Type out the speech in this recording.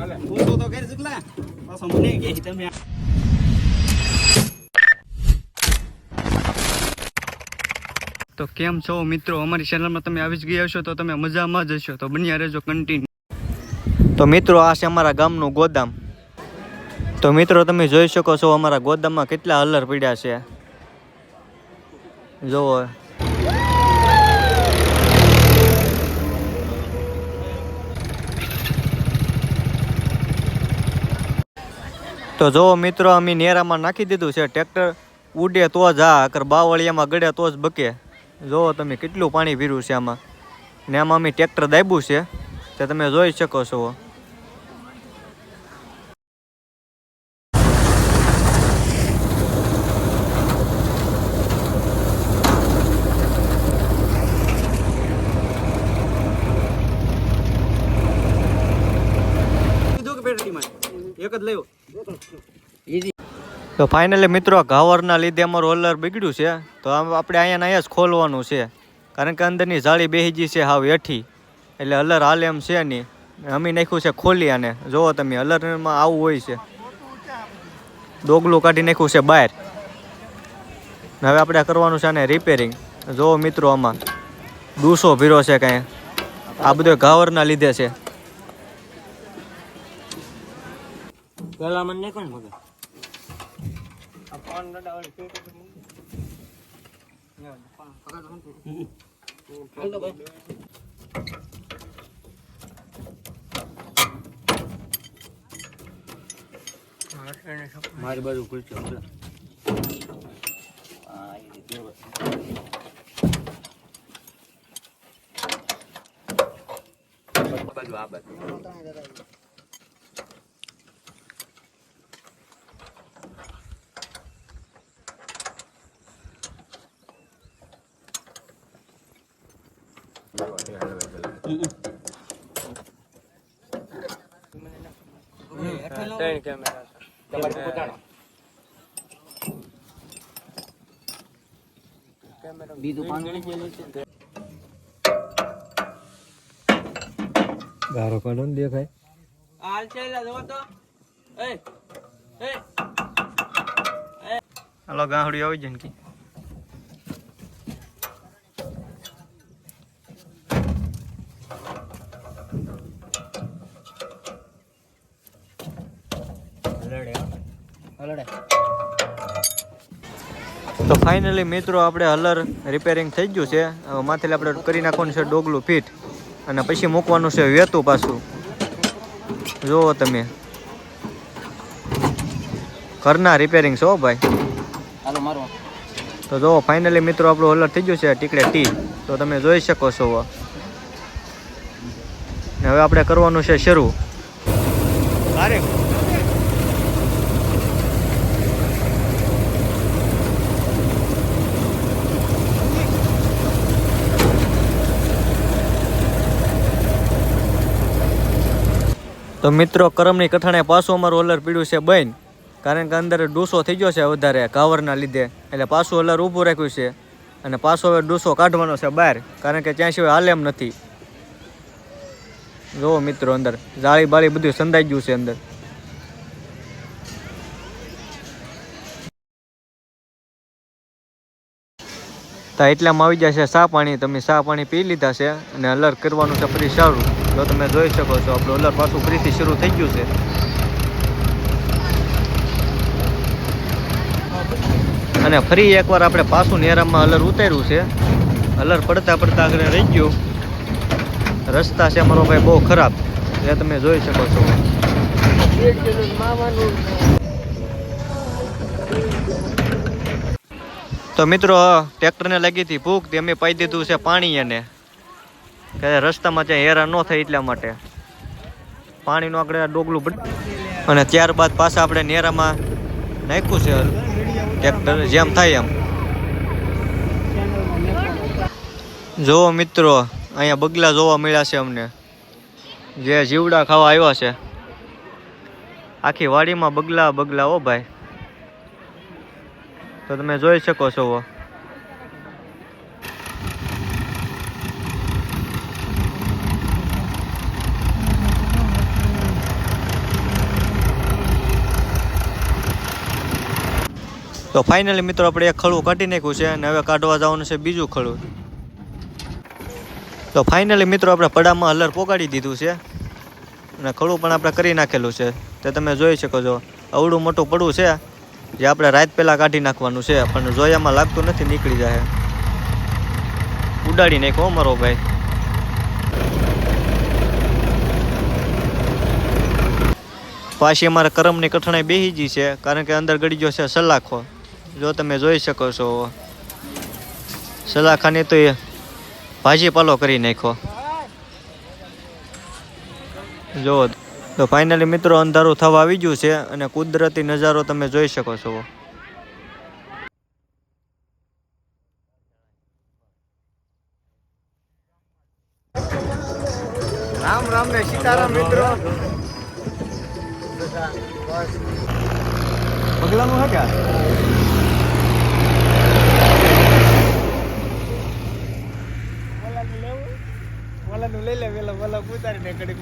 તો કરી શકલા. પાછો મને કે તમે તો કેમ છો મિત્રો? અમારી ચેનલમાં તમે આવી જ ગયા છો તો તમે મજામાં જ હશો. તો બન્યા રહેજો કન્ટિન્યુ તો મિત્રો આ છે અમારા ગામનું ગોદામ. તો મિત્રો તમે જોઈ શકો છો અમારા ગોદામમાં કેટલા હલર પડ્યા છે. જોવો તો જો મિત્રો, અમે નેરામાં નાખી દીધું છે, ટ્રેક્ટર ઉડે તો જ આ, અગર બાવળિયામાં ગળે તો જ બકે. જુઓ તમે કેટલું પાણી પીરું છે આમાં? ને આમાં અમે ટ્રેક્ટર દાબ્યું છે, તે તમે જોઈ શકો છો. એક જ લેવો તો ફાઇનલી મિત્રો ઘાવરના લીધે અમારું હોલર બગડ્યું છે. તો આમ આપણે અહીંયા અહીંયા જ ખોલવાનું છે. કારણ કે અંદરની જાળી બેહી ગઈ છે હાવ હેઠી. એટલે અલર હાલ એમ છે નહીં. અમી નાખ્યું છે ખોલી આને જોવો તમે, અલરમાં આવું હોય છે. ડોગલું કાઢી નાખ્યું છે બહાર. હવે આપણે કરવાનું છે આને રિપેરિંગ જોવો મિત્રો આમાં. ડૂસો ભીરો છે કાંઈ. આ બધો ઘાવરના લીધે છે. પેલા મને કોણ મગર મારી બાજુ ખુલશે બાજુ આ બાજુ. ત્રણ કેમેરા બીજું પાણી ગારો કાઢો ને દેખાય. હાલ ચાલ્યા જવો તો. એ એ હાલો ગાહડી આવી જાય તો ફાઇનલી મિત્રો આપણે હલર રિપેરિંગ થઈ ગયું છે. હવે માથે આપણે કરી નાખવાનું છે ડોગલું ફીટ અને પછી મૂકવાનું છે વેતું પાછું. જુઓ તમે. ઘરના રિપેરિંગ છો ભાઈ. હાલો મારો. તો જુઓ ફાઇનલી મિત્રો આપણું હલર થઈ ગયું છે ટીકડે ટી. તો તમે જોઈ શકો છો હવે. આપણે કરવાનું છે શરૂ. અરે તો મિત્રો, કરમની કઠાણે પાછું અમારું ઓલર પીડ્યું છે બન કારણ કે અંદર ડૂસો થઈ ગયો છે વધારે, કાવરના લીધે. એટલે પાછું ઓલર ઊભું રાખ્યું છે. અને પાછો હવે ડૂસો કાઢવાનો છે બહાર, કારણ કે ત્યાં સિવાય હાલે એમ નથી. જુઓ મિત્રો અંદર, જાળી બાળી બધું સંધાઈ ગયું છે અંદર. એટલામાં આવી જશે સા પાણી, તમે સા પાણી પી લીધા છે, અને અલર્ટ કરવાનું છે ફરી સારું. તો તમે જોઈ શકો છો હલર પાછું ફરીથી શરૂ થઈ ગયું છે. અને ફરી એકવાર આપણે પાછું નેરામમાં હલર ઉતાર્યું છે. હલર પડતા પડતા આગળ રહી ગયું. રસ્તા છે મારો ભાઈ બહુ ખરાબ. એ તમે જોઈ શકો છો. તો મિત્રો ટ્રેક્ટરને લાગી હતી ભૂખ, તે અમે પાઈ દીધું છે પાણી એને. કે રસ્તામાં ત્યાં હેરાન ન થાય એટલા માટે. પાણીનું આપણે ડોગલું પડ અને ત્યારબાદ પાછા આપણે નેરામાં નાખ્યું છે ટ્રેક્ટર, જેમ થાય એમ. જોવો મિત્રો, અહીંયા બગલા જોવા મળ્યા છે અમને. જે જીવડા ખાવા આવ્યા છે. આખી વાડીમાં બગલા બગલા ઓ ભાઈ. તો તમે જોઈ શકો છો. તો ફાઇનલી મિત્રો આપણે એક ખડું કાઢી નાખ્યું છે અને હવે કાઢવા જવાનું છે બીજું ખડું તો ફાઇનલી મિત્રો આપણે પડામાં હલર પોગાડી દીધું છે અને ખડું પણ આપણે કરી નાખેલું છે. તે તમે જોઈ શકો છો. અવડું મોટું પડવું છે જે આપણે રાત પહેલાં કાઢી નાખવાનું છે, પણ જોયામાં લાગતું નથી, નીકળી જાય. ઉડાડી નાખો અમારો મારો ભાઈ. પાછી અમારા કરમની કઠણાઈ બેહી ગઈ છે, કારણ કે અંદર ગળી ગયો છે સલાખો. જો તમે જોઈ શકો છો સલાખાને તો એ ભાજી પાલો કરી નાખ્યો. જો તો ફાઇનલી મિત્રો અંધારું થવા આવી ગયું છે અને કુદરતી નજારો તમે જોઈ શકો છો. રામ રામ ને સીતારામ મિત્રો. પગલાનું હે કે ઓલાનું લઈ લે પેલા ઓલા ઉતારીને કડીક